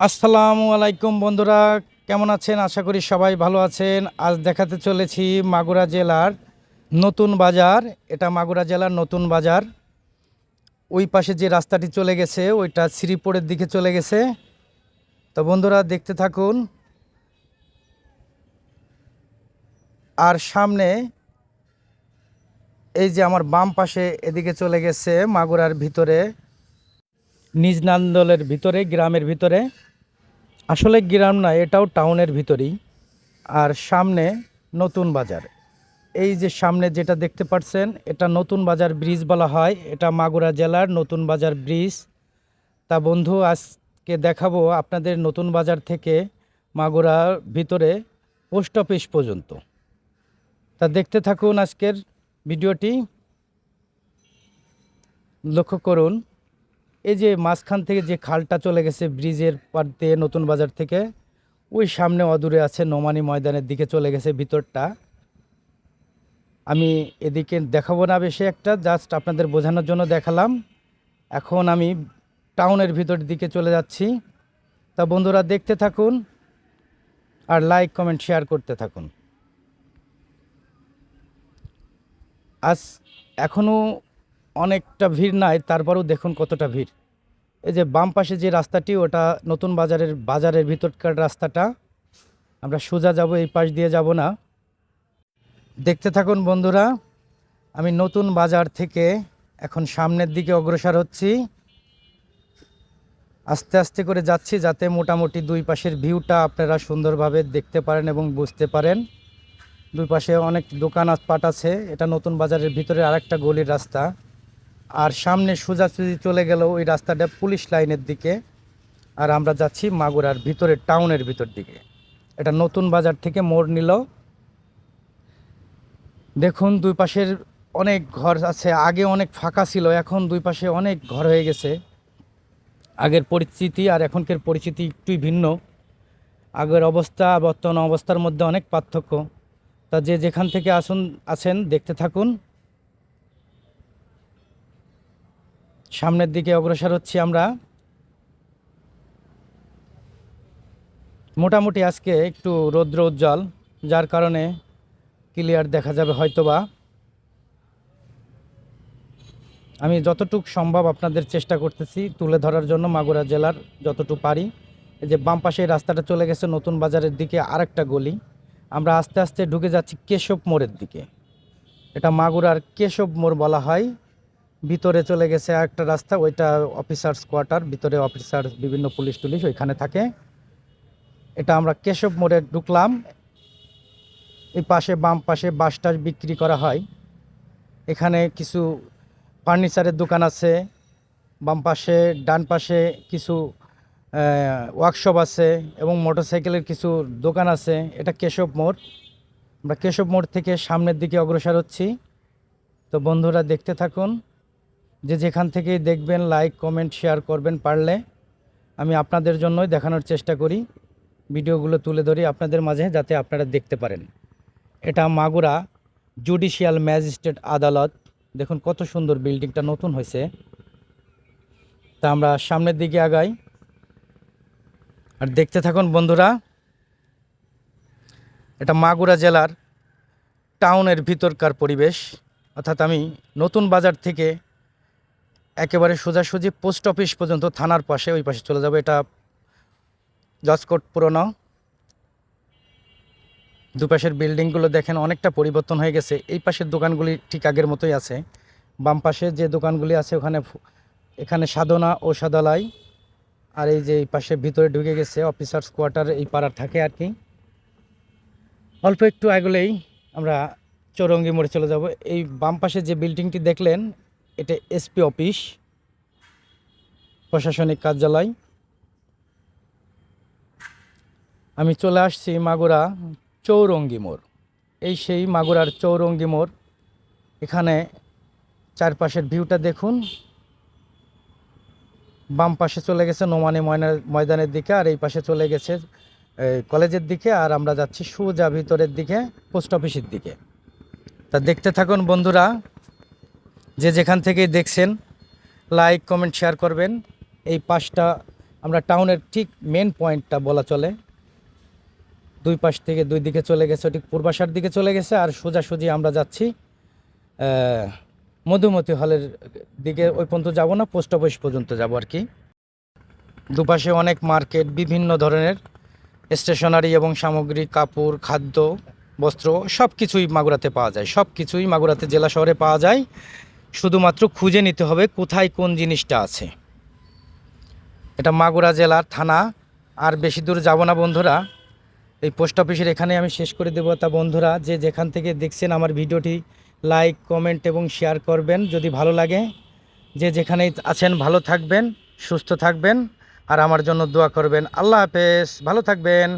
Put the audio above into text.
আসসালামু আলাইকুম বন্ধুরা, কেমন আছেন? আশা করি সবাই ভালো আছেন। আজ দেখাতে চলেছি মাগুরা জেলার নতুন বাজার। এটা মাগুরা জেলার নতুন বাজার। ওই পাশে যে রাস্তাটি চলে গেছে, ওইটা শ্রীপুরের দিকে চলে গেছে। তো বন্ধুরা, দেখতে থাকুন। আর সামনে এই যে আমার বাম পাশে এদিকে চলে গেছে মাগুরার ভিতরে। নিজ নান্দলের ভিতরে, গ্রামের ভিতরে। আসলে গ্রাম না, এটাও টাউনের ভিতরেই। আর সামনে নতুন বাজার। এই যে সামনে যেটা দেখতে পাচ্ছেন এটা নতুন বাজার ব্রিজ বলা হয়। এটা মাগুরা জেলার নতুন বাজার ব্রিজ। তা বন্ধু, আজকে দেখাবো আপনাদের নতুন বাজার থেকে মাগুরার ভিতরে পোস্ট অফিস পর্যন্ত। তা দেখতে থাকুন আজকের ভিডিওটি। লক্ষ্য করুন। এই যে মাঝখান থেকে যে খালটা চলে গেছে ব্রিজের পার দিয়ে নতুন বাজার থেকে, ওই সামনে অদূরে আছে নোমানি ময়দানের দিকে চলে গেছে ভিতরটা। আমি এদিকে দেখাবো না বেশি একটা, জাস্ট আপনাদের বোঝানোর জন্য দেখালাম। এখন আমি টাউনের ভিতর দিকে চলে যাচ্ছি। তা বন্ধুরা দেখতে থাকুন আর লাইক, কমেন্ট, শেয়ার করতে থাকুন। আজ এখনও অনেকটা ভিড় নাই, তারপরেও দেখুন কতটা ভিড়। এই যে বাম পাশে যে রাস্তাটি, ওটা নতুন বাজারের বাজারের ভিতরকার রাস্তাটা। আমরা সোজা যাব, এই পাশ দিয়ে যাব না। দেখতে থাকুন বন্ধুরা, আমি নতুন বাজার থেকে এখন সামনের দিকে অগ্রসর হচ্ছি। আস্তে আস্তে করে যাচ্ছি যাতে মোটামুটি দুই পাশের ভিউটা আপনারা সুন্দরভাবে দেখতে পারেন এবং বুঝতে পারেন। দুই পাশে অনেক দোকান পাট আছে, এটা নতুন বাজারের ভিতরে আরেকটা গলির রাস্তা। আর সামনে সোজাসুজি চলে গেল ওই রাস্তাটা পুলিশ লাইনের দিকে। আর আমরা যাচ্ছি মাগুরার ভিতরে টাউনের ভিতর দিকে। এটা নতুন বাজার থেকে মোড় নিল। দেখুন, দুই পাশের অনেক ঘর আছে। আগে অনেক ফাঁকা ছিল, এখন দুই পাশে অনেক ঘর হয়ে গেছে। আগের পরিস্থিতি আর এখনকার পরিস্থিতি একটুই ভিন্ন। আগের অবস্থা, বর্তমান অবস্থার মধ্যে অনেক পার্থক্য। তা যে যেখান থেকে আসুন, আছেন, দেখতে থাকুন। সামনের দিকে অগ্রসর হচ্ছি আমরা। মোটামুটি আজকে একটু রৌদ্র উজ্জ্বল, যার কারণে ক্লিয়ার দেখা যাবে হয়তোবা। আমি যতটুকু সম্ভব আপনাদের চেষ্টা করতেছি তুলে ধরার জন্য মাগুরা জেলার যতটুকু পারি। এই যে বাম পাশে রাস্তাটা চলে গেছে নতুন বাজারের দিকে আরেকটা গলি। আমরা আস্তে আস্তে ঢুকে যাচ্ছি কেশব মোড়ের দিকে। এটা মাগুরার কেশব মোড় বলা হয়। ভিতরে চলে গেছে একটা রাস্তা, ওইটা অফিসার্স কোয়ার্টার ভিতরে অফিসার বিভিন্ন পুলিশ টুলিশ ওইখানে থাকে। এটা আমরা কেশব মোড়ে ঢুকলাম। এই পাশে, বাম পাশে বাস টাস বিক্রি করা হয়। এখানে কিছু ফার্নিচারের দোকান আছে। বাম পাশে, ডান পাশে কিছু ওয়ার্কশপ আছে এবং মোটরসাইকেলের কিছু দোকান আছে। এটা কেশব মোড়। আমরা কেশব মোড় থেকে সামনের দিকে অগ্রসর হচ্ছি। তো বন্ধুরা দেখতে থাকুন। যে যেখান থেকেই দেখবেন লাইক কমেন্ট শেয়ার করবেন পারলে আমি আপনাদের জন্যই দেখানোর চেষ্টা করি, ভিডিওগুলো তুলে ধরি আপনাদের মাঝে যাতে আপনারা দেখতে পারেন। এটা মাগুরা জুডিশিয়াল ম্যাজিস্ট্রেট আদালত। দেখুন কত সুন্দর বিল্ডিংটা নতুন হয়েছে। তা আমরা সামনের দিকে আগাই। আর দেখতে থাকুন বন্ধুরা, এটা মাগুরা জেলার টাউনের ভিতরকার পরিবেশ। অর্থাৎ আমি নতুন বাজার থেকে একেবারে সোজাসুজি পোস্ট অফিস পর্যন্ত থানার পাশে, ওই পাশে চলে যাব। এটা জজকোট পুরনো। দুপাশের বিল্ডিংগুলো দেখেন অনেকটা পরিবর্তন হয়ে গেছে। এই পাশের দোকানগুলি ঠিক আগের মতোই আছে। বাম পাশে যে দোকানগুলি আছে, ওখানে এখানে সাধনা ও সাদালাই। আর এই যে এই পাশে ভিতরে ঢুকে গেছে অফিসার্স কোয়ার্টার, এই পাড়ার থাকে আর কি। অল্প একটু আগলেই আমরা চৌরঙ্গি মোড়ে চলে যাব। এই বাম পাশে যে বিল্ডিংটি দেখলেন এটা এসপি অফিস, প্রশাসনিক কার্যালয়। আমি চলে আসছি মাগুরা চৌরঙ্গি মোড়। এই সেই মাগুরার চৌরঙ্গি মোড়, এখানে চারপাশের ভিউটা দেখুন। বাম পাশে চলে গেছে নোমানি ময়না- ময়দানের দিকে, আর এই পাশে চলে গেছে কলেজের দিকে, আর আমরা যাচ্ছি সোজা ভিতরের দিকে, পোস্ট অফিসের দিকে। তা দেখতে থাকুন বন্ধুরা যে যেখান থেকেই দেখছেন লাইক কমেন্ট শেয়ার করবেন। এই পাশটা আমরা টাউনের ঠিক মেন পয়েন্টটা বলা চলে। দুই পাশ থেকে দুই দিকে চলে গেছে, ঠিক পূর্বাশার দিকে চলে গেছে, আর সোজাসুজি আমরা যাচ্ছি মধুমতি হলের দিকে। ওই পর্যন্ত যাব না পোস্ট অফিস পর্যন্ত যাব আর কি। দুপাশে অনেক মার্কেট বিভিন্ন ধরনের স্টেশনারি এবং সামগ্রী, কাপড়, খাদ্য, বস্ত্র সব কিছুই মাগুরাতে পাওয়া যায়। সব কিছুই মাগুরাতে, জেলা শহরে পাওয়া যায়। শুধুমাত্র খুঁজে নিতে হবে কোথায় কোন জিনিসটা আছে। এটা মাগুরা জেলার থানা, আর বেশি দূর যাব না বন্ধুরা। এই পোস্ট অফিসের এখানে আমি শেষ করে দেবো। তা বন্ধুরা, যে যেখান থেকে দেখছেন আমার ভিডিওটি, লাইক, কমেন্ট এবং শেয়ার করবেন যদি ভালো লাগে। যে যেখানেই আছেন, ভালো থাকবেন, সুস্থ থাকবেন, আর আমার জন্য দোয়া করবেন। আল্লাহ হাফেজ, ভালো থাকবেন।